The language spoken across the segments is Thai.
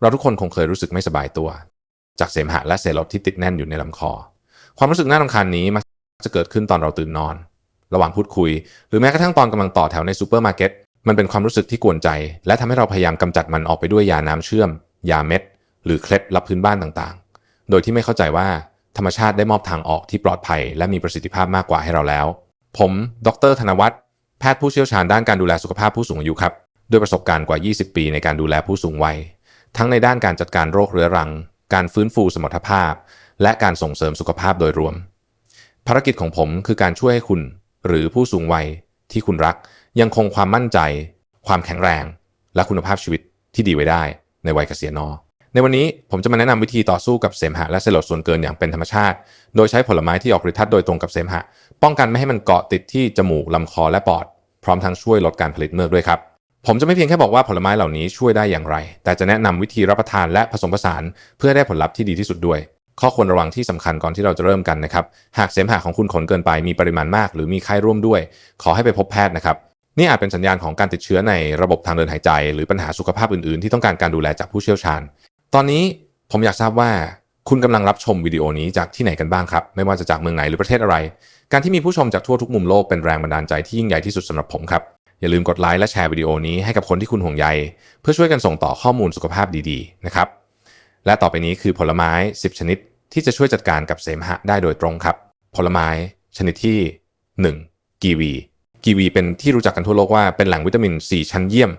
เราทุกคนคงเคยรู้สึกไม่สบายตัว จากเสมหะและเซลล์ที่ติดแน่นอยู่ในลำคอ ความรู้สึกน่ารำคาญนี้มักจะเกิดขึ้นตอนเราตื่นนอน ระหว่างพูดคุย หรือแม้กระทั่งตอนกำลังต่อแถวในซูเปอร์มาร์เก็ตมันเป็นความรู้สึกที่กวนใจ และทำให้เราพยายามกำจัดมันออกไปด้วยยาน้ำเชื่อม ยาเม็ด หรือเคล็ดลับพื้นบ้านต่างๆ โดยที่ไม่เข้าใจว่าธรรมชาติได้มอบทางออกที่ปลอดภัย และมีประสิทธิภาพมากกว่าให้เราแล้ว ผม ดร ธนวัฒน์แพทย์ผู้เชี่ยวชาญด้านการดูแลสุขภาพผู้สูงอายุครับ ด้วยประสบการณ์กว่า 20 ปีในการดูแลผู้สูงวัย ทั้งในด้านการจัดการโรคเรื้อรัง การฟื้นฟูสมรรถภาพ และการส่งเสริมสุขภาพโดยรวม ภารกิจของผมคือการช่วยให้คุณ หรือผู้สูงวัยที่คุณรัก ยังคงความมั่นใจ ความแข็งแรง และคุณภาพชีวิตที่ดีไว้ได้ ในวัยเกษียณนอในวันนี้ผมจะมาแนะนำวิธีต่อสู้กับเสมหะและเซลล์ส่วนเกินอย่างเป็นธรรมชาติ โดยใช้ผลไม้ที่ออกฤทธิ์ทัดโดยตรงกับเสมหะ ป้องกันไม่ให้มันเกาะติดที่จมูกลำคอและปอด พร้อมทั้งช่วยลดการผลิตเมือกด้วยครับ ผมจะไม่เพียงแค่บอกว่าผลไม้เหล่านี้ช่วยได้อย่างไร แต่จะแนะนำวิธีรับประทานและผสมผสานเพื่อได้ผลลัพธ์ที่ดีที่สุดด้วย ข้อควรระวังที่สำคัญก่อนที่เราจะเริ่มกันนะครับ หากเสมหะของคุณขนเกินไปมีปริมาณมาก หรือมีไข้ร่วมด้วย ขอให้ไปพบแพทย์นะครับ นี่อาจเป็นสัญญาณของการติดเชื้อในระบบทางเดินหายใจ หรือปัญหาสุขภาพอื่นๆ ที่ต้องการการดูแลจากผู้เชี่ยวชาญ ตอนนี้ผมอยากทราบว่าคุณกำลังรับชมวิดีโอนี้จากที่ไหนกันบ้างครับ ไม่ว่าจะจากเมืองไหนหรือประเทศอะไร การที่มีผู้ชมจากทั่วทุกมุมโลกเป็นแรงบันดาลใจที่ยิ่งใหญ่ที่สุดสำหรับผมครับ อย่าลืมกดไลค์และแชร์วิดีโอนี้ให้กับคนที่คุณห่วงใย เพื่อช่วยกันส่งต่อข้อมูลสุขภาพดีๆนะครับและต่อไปนี้คือผลไม้ 10 ชนิดที่จะช่วยจัดการกับเสมหะได้โดยตรงครับ ผลไม้ชนิดที่ 1. กีวีกีวีเป็นที่รู้จักกันทั่วโลกว่าเป็นแหล่งวิตามิน 4 ชั้นเยี่ยม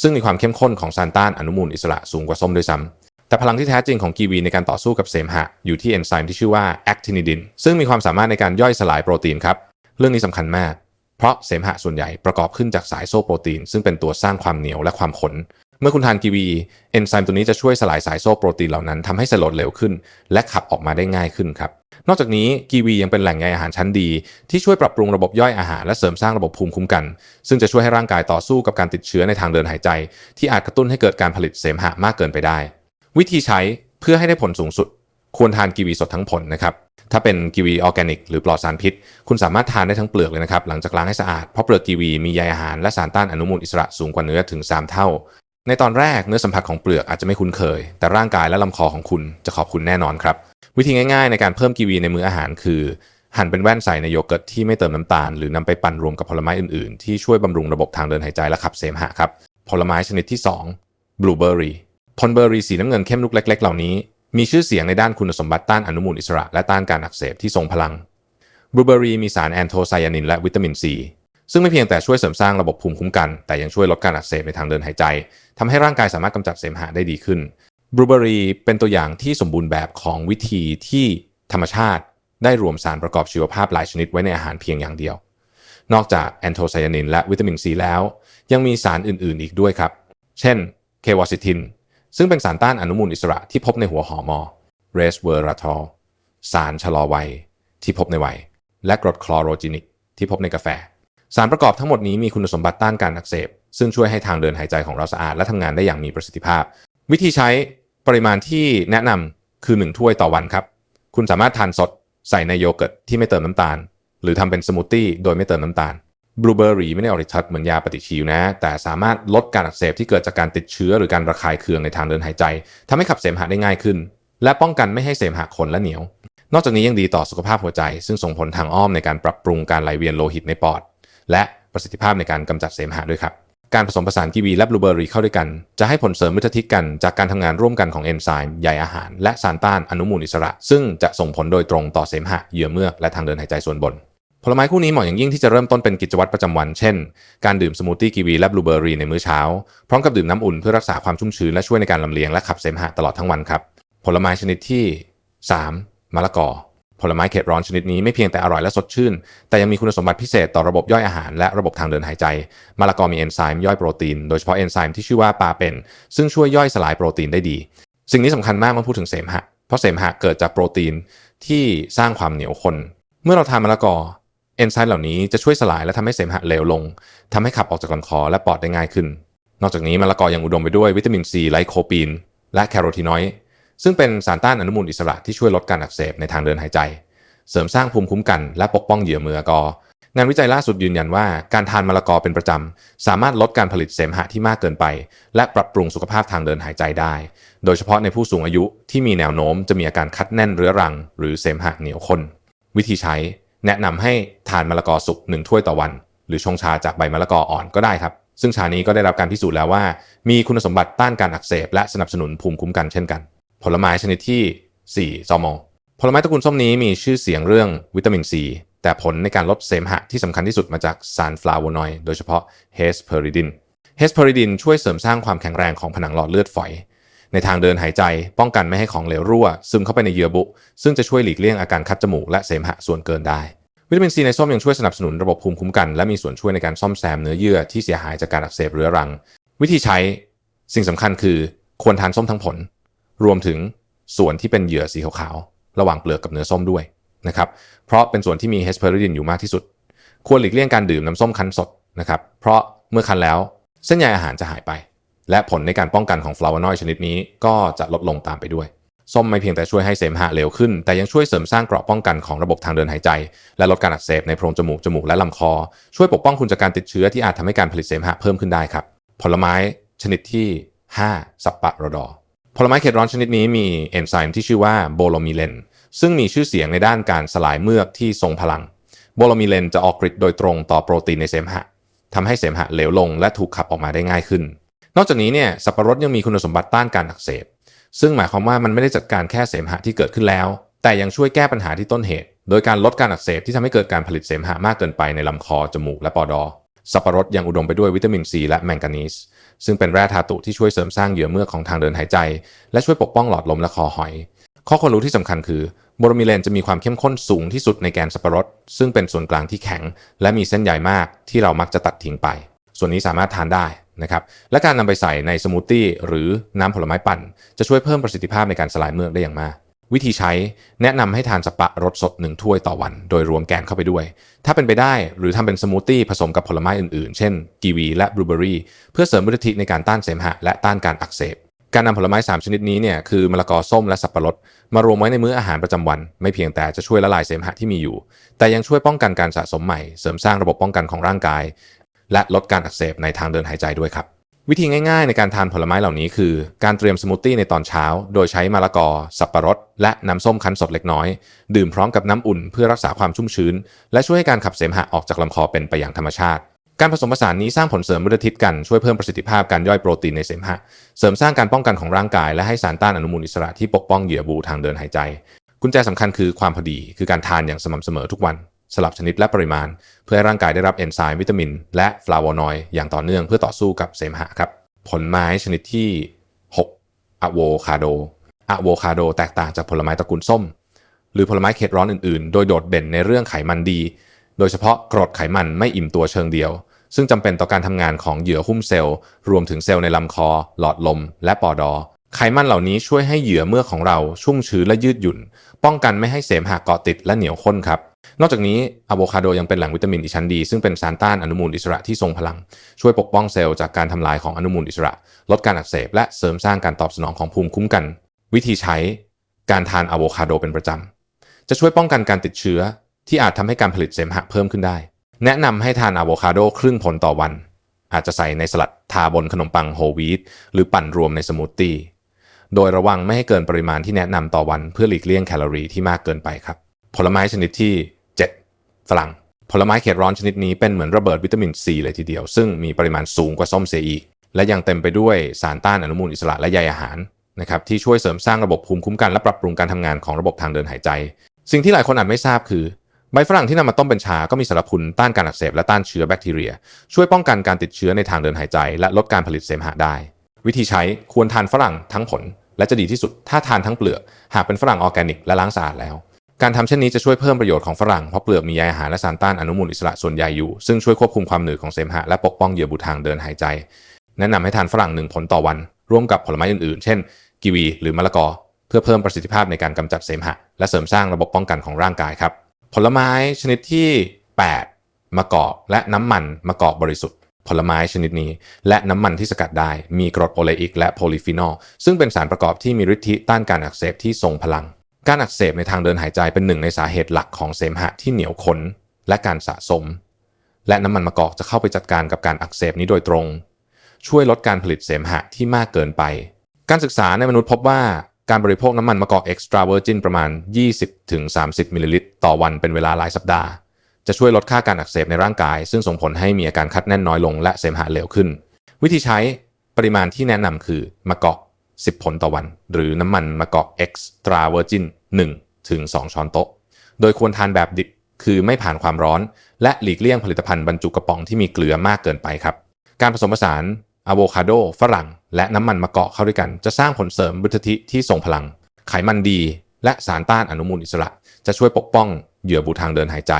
ซึ่งมีความเข้มข้นของซานต้านอนุมูลอิสระสูงกว่าส้มด้วยซ้ำแต่พลังที่แท้จริงของกีวีในการต่อสู้กับเสมหะ อยู่ที่เอนไซม์ที่ชื่อว่าแอคทินิดินซึ่งมีความสามารถในการย่อยสลายโปรตีนครับ เรื่องนี้สำคัญมาก เพราะเสมหะส่วนใหญ่ประกอบขึ้นจากสายโซ่โปรตีน ซึ่งเป็นตัวสร้างความเหนียวและความขน เมื่อคุณทานกีวีเอนไซม์ตัวนี้จะช่วยสลายสายโซ่โปรตีนเหล่านั้นทำให้สลดเร็วขึ้น และขับออกมาได้ง่ายขึ้นครับ นอกจากนี้กีวียังเป็นแหล่งใยอาหารชั้นดี ที่ช่วยปรับปรุงระบบย่อยอาหารและเสริมสร้างระบบภูมิคุ้มกัน ซึ่งจะช่วยให้ร่างกายต่อสู้กับการติดเชื้อในทางเดินหายใจ ที่อาจกระตุ้นให้เกิดการผลิตเสมหะมากเกินไปได้ วิธีใช้เพื่อให้ได้ผลสูงสุด ควรทานกีวีสดทั้งผลนะครับถ้าเป็นกีวีออร์แกนิกหรือปลอดสารพิษ คุณสามารถทานได้ทั้งเปลือกเลยนะครับ หลังจากล้างให้สะอาด เพราะเปลือกกีวีมีใยอาหารและสารต้านอนุมูลอิสระสูงกว่าเนื้อถึง 3 เท่า ในตอนแรกเนื้อสัมผัสของเปลือกอาจจะไม่คุ้นเคย แต่ร่างกายและลำคอของคุณจะขอบคุณแน่นอนครับ วิธีง่ายๆ ในการเพิ่มกีวีในมื้ออาหารคือ หั่นเป็นแว่นใส่ในโยเกิร์ตที่ไม่เติมน้ำตาล หรือนำไปปั่นรวมกับผลไม้อื่นๆ ที่ช่วยบำรุงระบบทางเดินหายใจและขับเสมหะครับผลไม้ชนิดที่2บลูเบอร์รี่ผลเบอร์รี่สีน้ำเงินเข้มลูกเล็ก ๆ เหล่านี้ มีชื่อเสียงในด้านคุณสมบัติต้านอนุมูลอิสระและต้านการอักเสบที่ทรงพลังบลูเบอรี่มีสารแอนโทไซยานินและวิตามินซีซึ่งไม่เพียงแต่ช่วยเสริมสร้างระบบภูมิคุ้มกัน แต่ยังช่วยลดการอักเสบในทางเดินหายใจทำให้ร่างกายสามารถกำจัดเสมหะได้ดีขึ้นบลูเบอร์รี่เป็นตัวอย่างที่สมบูรณ์แบบของวิธีที่ธรรมชาติ ได้รวมสารประกอบชีวภาพหลายชนิดไว้ในอาหารเพียงอย่างเดียว นอกจากแอนโทไซยานินและวิตามินซีแล้ว ยังมีสารอื่นๆ อีกด้วยครับ เช่น เควอซิทิน ซึ่งเป็นสารต้านอนุมูลอิสระที่พบในหัวหอมอเรสเวอราทอลสารชะลอวัยที่พบในวัยและกรดคลอโรจินิกที่พบในกาแฟ สารประกอบทั้งหมดนี้มีคุณสมบัติต้านการอักเสบ ซึ่งช่วยให้ทางเดินหายใจของเราสะอาดและทำงานได้อย่างมีประสิทธิภาพ วิธีใช้ปริมาณที่แนะนำคือ 1 ถ้วยต่อวันครับ คุณสามารถทานสดใส่ในโยเกิร์ตที่ไม่เติมน้ำตาล หรือทำเป็นสมูทตี้โดยไม่เติมน้ำตาล บลูเบอร์รี่ไม่ได้ออกฤทธิ์ชัดเหมือนยาปฏิชีวนะ แต่สามารถลดการอักเสบที่เกิดจากการติดเชื้อหรือการระคายเคืองในทางเดินหายใจทำให้ขับเสมหะได้ง่ายขึ้น และป้องกันไม่ให้เสมหะขนและเหนียว นอกจากนี้ยังดีต่อสุขภาพหัวใจ ซึ่งส่งผลทางอ้อมในการปรับปรุงการไหลเวียนโลหิตในปอด และประสิทธิภาพในการกำจัดเสมหะด้วยครับการผสมผสานกีวีและบลูเบอร์รี่เข้าด้วยกัน จะให้ผลเสริมมิตรทิกกัน จากการทำงานร่วมกันของเอนไซม์ใยอาหาร และสารต้านอนุมูลอิสระ ซึ่งจะส่งผลโดยตรงต่อเสมหะ เยื่อเมือกและทางเดินหายใจส่วนบน ผลไม้คู่นี้เหมาะอย่างยิ่งที่จะเริ่มต้นเป็นกิจวัตรประจำวัน เช่น การดื่มสมูทตี้กีวีและบลูเบอร์รี่ในมื้อเช้า พร้อมกับดื่มน้ำอุ่นเพื่อรักษาความชุ่มชื้นและช่วยในการลำเลียงและขับเสมหะตลอดทั้งวันครับ ผลไม้ชนิดที่ 3. มะละกอ ผลไม้เขตร้อนชนิดนี้ไม่เพียงแต่อร่อยและสดชื่น แต่ยังมีคุณสมบัติพิเศษต่อระบบย่อยอาหารและระบบทางเดินหายใจ มะละกอมีเอนไซม์ย่อยโปรตีน โดยเฉพาะเอนไซม์ที่ชื่อว่าปาเป็น ซึ่งช่วยย่อยสลายโปรตีนได้ดี สิ่งนี้สำคัญมากเมื่อพูดถึงเสมหะ เพราะเสมหะเกิดจากโปรตีนที่สร้างความเหนียวคนเมื่อเราทานมะละกอ เอนไซม์เหล่านี้จะช่วยสลายและทำให้เสมหะเหลวลงทำให้ขับออกจากลำคอและปอดได้ง่ายขึ้น นอกจากนี้มะละกอยังอุดมไปด้วยวิตามินซีไลโคปีน และแคโรทีนอยด์ซึ่งเป็นสารต้านอนุมูลอิสระที่ช่วยลดการอักเสบในทางเดินหายใจ เสริมสร้างภูมิคุ้มกันและปกป้องเหยื่อมืออกองานวิจัยล่าสุดยืนยันว่าการทานมะละกอเป็นประจำ สามารถลดการผลิตเสมหะที่มากเกินไป และปรับปรุงสุขภาพทางเดินหายใจได้ โดยเฉพาะในผู้สูงอายุที่มีแนวโน้มจะมีอาการคัดแน่นเรื้อรัง หรือเสมหะเหนียวข้นวิธีใช้ แนะนำให้ทานมะละกอสุกหนึ่งถ้วยต่อวัน หรือชงชาจากใบมะละกออ่อนก็ได้ครับ ซึ่งชานี้ก็ได้รับการพิสูจน์แล้วว่า มีคุณสมบัติต้านการอักเสบและสนับสนุนภูมิคุ้มกันเช่นกัน ผลไม้ชนิดที่ 4 ซอมอผลไม้ตระกูลส้มนี้มีชื่อเสียงเรื่องวิตามินซีแต่ผลในการลดเสมหะที่สำคัญที่สุดมาจากสารฟลาโวนอยด์โดยเฉพาะเฮสเพอริดินเฮสเพอริดินช่วยเสริมสร้างความแข็งแรงของผนังหลอดเลือดฝอย ในทางเดินหายใจ ป้องกันไม่ให้ของเหลวรั่ว ซึมเข้าไปในเยื่อบุ ซึ่งจะช่วยหลีกเลี่ยงอาการคัดจมูกและเสมหะส่วนเกินได้ วิตามินซีในส้มยังช่วยสนับสนุนระบบภูมิคุ้มกัน และมีส่วนช่วยในการซ่อมแซมเนื้อเยื่อที่เสียหายจากการอักเสบเรื้อรัง วิธีใช้สิ่งสำคัญคือควรทานส้มทั้งผล รวมถึงส่วนที่เป็นเหยื่อสีขาวๆระหว่างเปลือกกับเนื้อส้มด้วยนะครับเพราะเป็นส่วนที่มีเฮสเพอริดินอยู่มากที่สุด ควรหลีกเลี่ยงการดื่มน้ำส้มคั้นสดนะครับเพราะเมื่อคั้นแล้วเส้นใยอาหารจะหายไป และผลในการป้องกันของฟลาวานอยด์ชนิดนี้ก็จะลดลงตามไปด้วย ส้มไม่เพียงแต่ช่วยให้เสมหะเร็วขึ้น แต่ยังช่วยเสริมสร้างเกราะป้องกันของระบบทางเดินหายใจ และลดการอักเสบในโพรงจมูก จมูกและลำคอ ช่วยปกป้องคุณจากการติดเชื้อที่อาจทำให้การผลิตเสมหะเพิ่มขึ้นได้ครับ ผลไม้ชนิดที่ 5 สับปะรดอผลไม้เขตร้อนชนิดนี้มีเอนไซม์ที่ชื่อว่าโบโลมิเลนซึ่งมีชื่อเสียงในด้านการสลายเมือกที่ทรงพลัง โบโลมิเลนจะออกฤทธิ์โดยตรงต่อโปรตีนในเสมหะทำให้เสมหะเหลวลงและถูกขับออกมาได้ง่ายขึ้น นอกจากนี้เนี่ยสับปะรดยังมีคุณสมบัติต้านการอักเสบ ซึ่งหมายความว่ามันไม่ได้จัดการแค่เสมหะที่เกิดขึ้นแล้ว แต่ยังช่วยแก้ปัญหาที่ต้นเหตุ โดยการลดการอักเสบที่ทำให้เกิดการผลิตเสมหะมากเกินไปในลำคอ จมูก และปอดอสับปะรดยังอุดมไปด้วยวิตามินซีและแมงกานีสซึ่งเป็นแร่ธาตุที่ช่วยเสริมสร้างเหยื่อเมือกของทางเดินหายใจ และช่วยปกป้องหลอดลมและคอหอย ข้อควรรู้ที่สำคัญคือโบรมิเลนจะมีความเข้มข้นสูงที่สุดในแกนสับปะรด ซึ่งเป็นส่วนกลางที่แข็ง และมีเส้นใยมากที่เรามักจะตัดทิ้งไป ส่วนนี้สามารถทานได้ นะครับและการนำไปใส่ในสมูทตี้หรือน้ำผลไม้ปั่น จะช่วยเพิ่มประสิทธิภาพในการสลายเมือกได้อย่างมาก วิธีใช้แนะนำให้ทานสับปะรดสดหนึ่งถ้วยต่อวัน โดยรวมแกนเข้าไปด้วย ถ้าเป็นไปได้หรือทำเป็นสมูทตี้ผสมกับผลไม้อื่นๆ เช่นกีวีและบลูเบอรี่เพื่อเสริมวิธีในการต้านเสมหะและต้านการอักเสบการนำผลไม้ 3 ชนิดนี้เนี่ยคือมะละกอส้มและสับปะรด มารวมไว้ในมื้ออาหารประจำวัน ไม่เพียงแต่จะช่วยละลายเสมหะที่มีอยู่ แต่ยังช่วยป้องกันการสะสมใหม่ เสริมสร้างระบบป้องกันของร่างกาย และลดการอักเสบในทางเดินหายใจด้วยครับวิธีง่ายๆ ในการทานผลไม้เหล่านี้คือ การเตรียมสมูทตี้ในตอนเช้า โดยใช้มะละกอ สับปะรด และน้ำส้มคั้นสดเล็กน้อย ดื่มพร้อมกับน้ำอุ่นเพื่อรักษาความชุ่มชื้น และช่วยให้การขับเสมหะออกจากลำคอเป็นไปอย่างธรรมชาติ การผสมผสานนี้สร้างผลเสริมวิตาทิศกันช่วยเพิ่มประสิทธิภาพการย่อยโปรตีนในเสมหะ เสริมสร้างการป้องกันของร่างกาย และให้สารต้านอนุมูลอิสระที่ปกป้องเหยื่อบูทางเดินหายใจ กุญแจสำคัญคือความพอดี คือการทานอย่างสม่ำเสมอทุกวัน สลับชนิดและปริมาณ เพื่อให้ร่างกายได้รับเอนไซม์วิตามิน และฟลาโวนอยด์อย่างต่อเนื่องเพื่อต่อสู้กับเสมหะครับ ผลไม้ชนิดที่ 6อะโวคาโดอะโวคาโดแตกต่างจากผลไม้ตระกูลส้ม หรือผลไม้เขตร้อนอื่นๆ โดยโดดเด่นในเรื่องไขมันดี โดยเฉพาะกรดไขมันไม่อิ่มตัวเชิงเดียว ซึ่งจำเป็นต่อการทำงานของเหยื่อหุ้มเซลล์ รวมถึงเซลล์ในลำคอ หลอดลม และปอดอไขมันเหล่านี้ช่วยให้เหยื่อเมือกของเราชุ่มชื้นและยืดหยุ่น ป้องกันไม่ให้เสมหะเกาะติดและเหนียวข้นครับ นอกจากนี้อะโวคาโดยังเป็นแหล่งวิตามินอีชั้นดี ซึ่งเป็นสารต้านอนุมูลอิสระที่ทรงพลัง ช่วยปกป้องเซลล์จากการทำลายของอนุมูลอิสระ ลดการอักเสบ และเสริมสร้างการตอบสนองของภูมิคุ้มกัน วิธีใช้การทานอะโวคาโดเป็นประจำ จะช่วยป้องกันการติดเชื้อ ที่อาจทำให้การผลิตเสมหะเพิ่มขึ้นได้ แนะนำให้ทานอะโวคาโดครึ่งผลต่อวัน อาจจะใส่ในสลัดทาบนขนมปังโฮลวีตหรือปั่นรวมในสมูทตี้โดยระวังไม่ให้เกินปริมาณที่แนะนำต่อวันเพื่อหลีกเลี่ยงแคลอรี่ที่มากเกินไปครับ ผลไม้ชนิดที่ ฝรั่งผลไม้เขตร้อนชนิดนี้เป็นเหมือนระเบิดวิตามินซีเลยทีเดียว ซึ่งมีปริมาณสูงกว่าส้มเสียอีก และยังเต็มไปด้วยสารต้านอนุมูลอิสระและใยอาหารนะครับที่ช่วยเสริมสร้างระบบภูมิคุ้มกันและปรับปรุงการทำงานของระบบทางเดินหายใจ สิ่งที่หลายคนอาจไม่ทราบคือ ใบฝรั่งที่นำมาต้มเป็นชา ก็มีสรรพคุณต้านการอักเสบและต้านเชื้อแบคทีเรีย ช่วยป้องกันการติดเชื้อในทางเดินหายใจ และลดการผลิตเสมหะได้ วิธีใช้ควรทานฝรั่งทั้งผล และจะดีที่สุดถ้าทานทั้งเปลือก หากเป็นฝรั่งออร์แกนิกและล้างสะอาดแล้ว การทำเช่นนี้จะช่วยเพิ่มประโยชน์ของฝรั่งเพราะเปลือกมีใยอาหารและสารต้านอนุมูลอิสระส่วนใหญ่อยู่ ซึ่งช่วยควบคุมความหนืดของเสมหะและปกป้องเหยื่อบุทางเดินหายใจ แนะนำให้ทานฝรั่งหนึ่งผลต่อวัน ร่วมกับผลไม้อื่นๆ เช่นกีวี หรือมะละกอ เพื่อเพิ่มประสิทธิภาพในการกำจัดเสมหะ และเสริมสร้างระบบป้องกันของร่างกายครับ ผลไม้ชนิดที่ 8 มะกอกและน้ำมันมะกอกบริสุทธิ์ ผลไม้ชนิดนี้ และน้ำมันที่สกัดได้มีกรดโอเลอิกและโพลีฟีนอลซึ่งเป็นสารประกอบที่มีฤทธิ์ต้านการอักเสบที่ทรงพลัง การอักเสบในทางเดินหายใจเป็นหนึ่งในสาเหตุหลักของเสมหะที่เหนียวข้นและการสะสม และน้ำมันมะกอกจะเข้าไปจัดการกับการอักเสบนี้โดยตรง ช่วยลดการผลิตเสมหะที่มากเกินไป การศึกษาในมนุษย์พบว่าการบริโภคน้ำมันมะกอกเอ็กซ์ตร้าเวอร์จินประมาณ 20-30 มิลลิลิตรต่อวันเป็นเวลาหลายสัปดาห์ จะช่วยลดค่าการอักเสบในร่างกาย ซึ่งส่งผลให้มีอาการคัดแน่นน้อยลงและเสมหะเร็วขึ้น วิธีใช้ปริมาณที่แนะนำคือมะกอก 10 ผลต่อวัน หรือน้ำมันมะกอกเอ็กซ์ตร้าเวอร์จิน 1ถึง2ช้อนโต๊ะ โดยควรทานแบบดิบคือไม่ผ่านความร้อน และหลีกเลี่ยงผลิตภัณฑ์บรรจุกระป๋องที่มีเกลือมากเกินไปครับ การผสมผสานอะโวคาโด ฝรั่ง และน้ำมันมะกอกเข้าด้วยกัน จะสร้างผลเสริมบุตทิที่ทรงพลัง ไขมันดี และสารต้านอนุมูลอิสระ จะช่วยปกป้องเหยื่อบุทางเดินหายใจ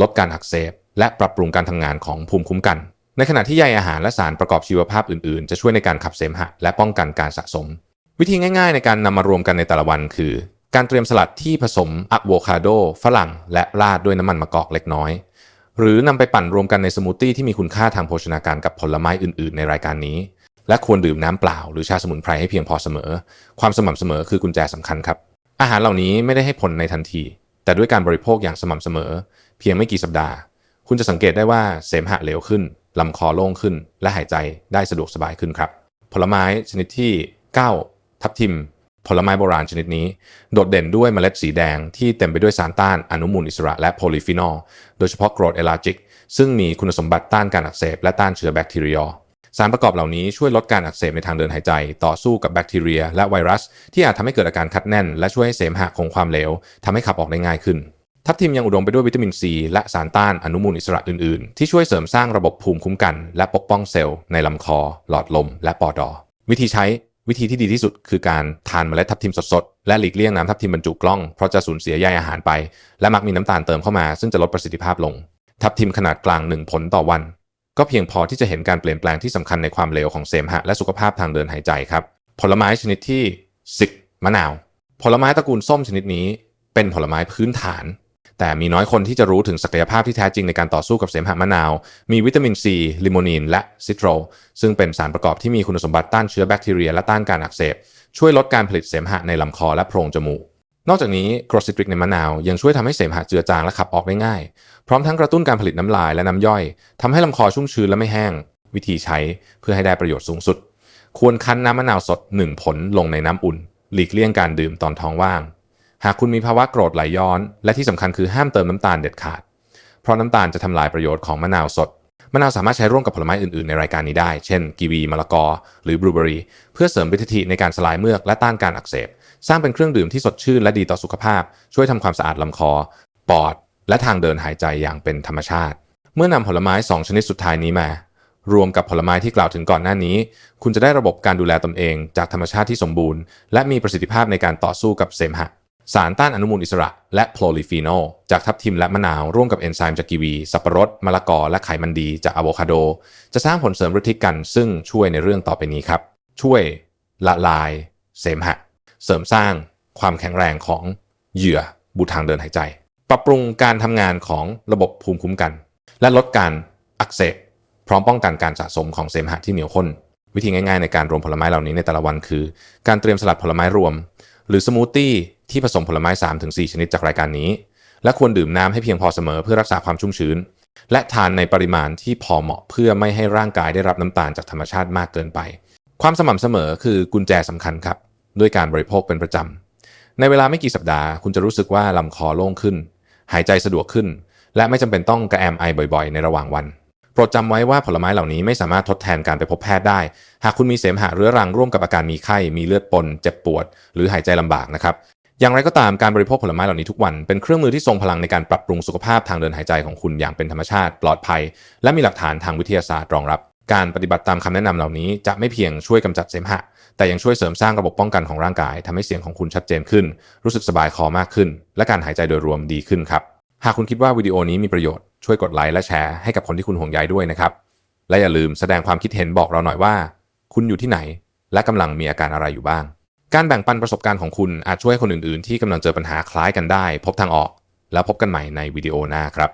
ลดการอักเสบ และปรับปรุงการทำงานของภูมิคุ้มกัน ในขณะที่ใยอาหารและสารประกอบชีวภาพอื่นๆ จะช่วยในการขับเสมหะ และป้องกันการสะสม วิธีง่าย ๆ ในการนำมารวมกันในแต่ละวันคือ การเตรียมสลัดที่ผสมอะโวคาโด ฝรั่ง และราดด้วยน้ำมันมะกอกเล็กน้อย หรือนำไปปั่นรวมกันในสมูทตี้ที่มีคุณค่าทางโภชนาการกับผลไม้อื่น ๆ ในรายการนี้ และควรดื่มน้ำเปล่า หรือชาสมุนไพรให้เพียงพอเสมอ ความสม่ำเสมอคือกุญแจสำคัญครับ อาหารเหล่านี้ไม่ได้ให้ผลในทันที แต่ด้วยการบริโภคอย่างสม่ำเสมอ เพียงไม่กี่สัปดาห์ คุณจะสังเกตได้ว่าเสมหะเร็วขึ้นลำคอโล่งขึ้น และหายใจได้สะดวกสบายขึ้นครับ ผลไม้ชนิดที่ 9 ทับทิม ผลไม้โบราณชนิดนี้ โดดเด่นด้วยเมล็ดสีแดงที่เต็มไปด้วยสารต้านอนุมูลอิสระและโพลีฟีนอล โดยเฉพาะกรดเอลาจิก ซึ่งมีคุณสมบัติต้านการอักเสบและต้านเชื้อแบคทีเรีย สารประกอบเหล่านี้ช่วยลดการอักเสบในทางเดินหายใจ ต่อสู้กับแบคทีเรีย และไวรัส ที่อาจทำให้เกิดอาการคัดแน่น และช่วยให้เสมหะคงความเหลวทำให้ขับออกได้ง่ายขึ้น ทับทิมยังอุดมไปด้วยวิตามินซีและสารต้านอนุมูลอิสระอื่นๆ ที่ช่วยเสริมสร้างระบบภูมิคุ้มกัน และปกป้องเซลล์ในลำคอ หลอดลม และปอดอวิธีใช้ วิธีที่ดีที่สุดคือการทานเมล็ดทับทิมสดๆ และหลีกเลี่ยงน้ำทับทิมบรรจุกล้อง เพราะจะสูญเสียใยอาหารไป และมักมีน้ำตาลเติมเข้ามา ซึ่งจะลดประสิทธิภาพลง ทับทิมขนาดกลาง1ผลต่อวัน ก็เพียงพอที่จะเห็นการเปลี่ยนแปลงที่สำคัญในความเร็วของเสมหะและสุขภาพทางเดินหายใจครับ ผลไม้ชนิดที่10มะนาว ผลไม้ตระกูลส้มชนิดนี้ เป็นผลไม้พื้นฐาน แต่มีน้อยคนที่จะรู้ถึงศักยภาพที่แท้จริงในการต่อสู้กับเสมหะมะนาว มีวิตามินซีลิโมนีนและซิตรอลซึ่งเป็นสารประกอบที่มีคุณสมบัติต้านเชื้อแบคทีเรียและต้านการอักเสบ ช่วยลดการผลิตเสมหะในลำคอและโพรงจมูกนอกจากนี้กรดซิตริกในมะนาวยังช่วยทำให้เสมหะเจือจางและขับออกได้ง่าย พร้อมทั้งกระตุ้นการผลิตน้ำลายและน้ำย่อยทำให้ลำคอชุ่มชื้นและไม่แห้ง วิธีใช้เพื่อให้ได้ประโยชน์สูงสุด ควรคั้นน้ำมะนาวสด 1 ผลลงในน้ำอุ่น หลีกเลี่ยงการดื่มตอนท้องว่าง หากคุณมีภาวะโกรธไหลย้อน และที่สำคัญคือห้ามเติมน้ำตาลเด็ดขาด เพราะน้ำตาลจะทำลายประโยชน์ของมะนาวสด มะนาวสามารถใช้ร่วมกับผลไม้อื่นๆ ในรายการนี้ได้ เช่นกีวีมะละกอ หรือบลูเบอรี่เพื่อเสริมวิถีในการสลายเมือกและต้านการอักเสบ สร้างเป็นเครื่องดื่มที่สดชื่นและดีต่อสุขภาพ ช่วยทำความสะอาดลำคอ ปอด และทางเดินหายใจอย่างเป็นธรรมชาติ เมื่อนำผลไม้ 2 ชนิดสุดท้ายนี้มารวมกับผลไม้ที่กล่าวถึงก่อนหน้านี้ คุณจะได้ระบบการดูแลตนเอง จากธรรมชาติที่สมบูรณ์ และมีประสิทธิภาพในการต่อสู้กับเสมหะ สารต้านอนุมูลอิสระและโพลีฟีนอลจากทับทิมและมะนาวร่วมกับเอนไซม์จากกีวี สับปะรด มะละกอ และไขมันดีจากอะโวคาโด จะสร้างผลเสริมฤทธิกัน ซึ่งช่วยในเรื่องต่อไปนี้ครับ ช่วยละลาย เสมหะ เสริมสร้างความแข็งแรงของเหยื่อบุทางเดินหายใจ ปรับปรุงการทำงานของระบบภูมิคุ้มกัน และลดการอักเสบพร้อมป้องกันการสะสมของเสมหะที่เหนียวข้นวิธีง่ายๆในการรวมผลไม้เหล่านี้ในแต่ละวันคือ การเตรียมสลัดผลไม้รวม หรือสมูทตี้ที่ผสมผลไม้ 3-4 ชนิดจากรายการนี้ และควรดื่มน้ำให้เพียงพอเสมอเพื่อรักษาความชุ่มชื้น และทานในปริมาณที่พอเหมาะเพื่อไม่ให้ร่างกายได้รับน้ำตาลจากธรรมชาติมากเกินไป ความสม่ำเสมอคือกุญแจสำคัญครับ ด้วยการบริโภคเป็นประจำ ในเวลาไม่กี่สัปดาห์ คุณจะรู้สึกว่าลำคอโล่งขึ้น หายใจสะดวกขึ้น และไม่จำเป็นต้องกระแอมไอบ่อย ๆ ในระหว่างวัน โปรดจำไว้ว่าผลไม้เหล่านี้ไม่สามารถทดแทนการไปพบแพทย์ได้ หากคุณมีเสมหะเรื้อรังร่วมกับอาการมีไข้ มีเลือดปน เจ็บปวด หรือหายใจลำบากนะครับ อย่างไรก็ตามการบริโภคผลไม้เหล่านี้ทุกวัน เป็นเครื่องมือที่ทรงพลังในการปรับปรุงสุขภาพทางเดินหายใจของคุณอย่างเป็นธรรมชาติ ปลอดภัย และมีหลักฐานทางวิทยาศาสตร์รองรับ การปฏิบัติตามคำแนะนำเหล่านี้จะไม่เพียงช่วยกำจัดเสมหะ แต่ยังช่วยเสริมสร้างระบบป้องกันของร่างกายทำให้เสียงของคุณชัดเจนขึ้น รู้สึกสบายคอมากขึ้น และการหายใจโดยรวมดีขึ้นครับ หากคุณคิดว่าวิดีโอนี้มีประโยชน์ช่วยกดไลค์และแชร์ให้กับคนที่คุณห่วงใยด้วยนะครับ และอย่าลืมแสดงความคิดเห็นบอกเราหน่อยว่า คุณอยู่ที่ไหน และกำลังมีอาการอะไรอยู่บ้าง การแบ่งปันประสบการณ์ของคุณอาจช่วยคนอื่นๆ ที่กำลังเจอปัญหาคล้ายกันได้ พบทางออก แล้วพบกันใหม่ในวิดีโอหน้าครับ